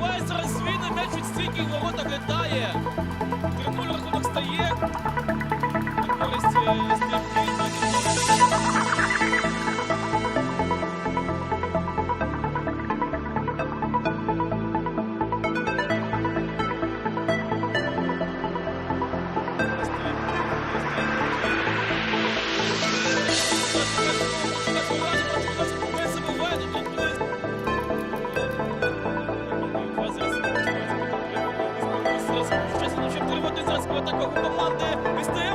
Бабай зараз свій меч від стійки в літає. Команди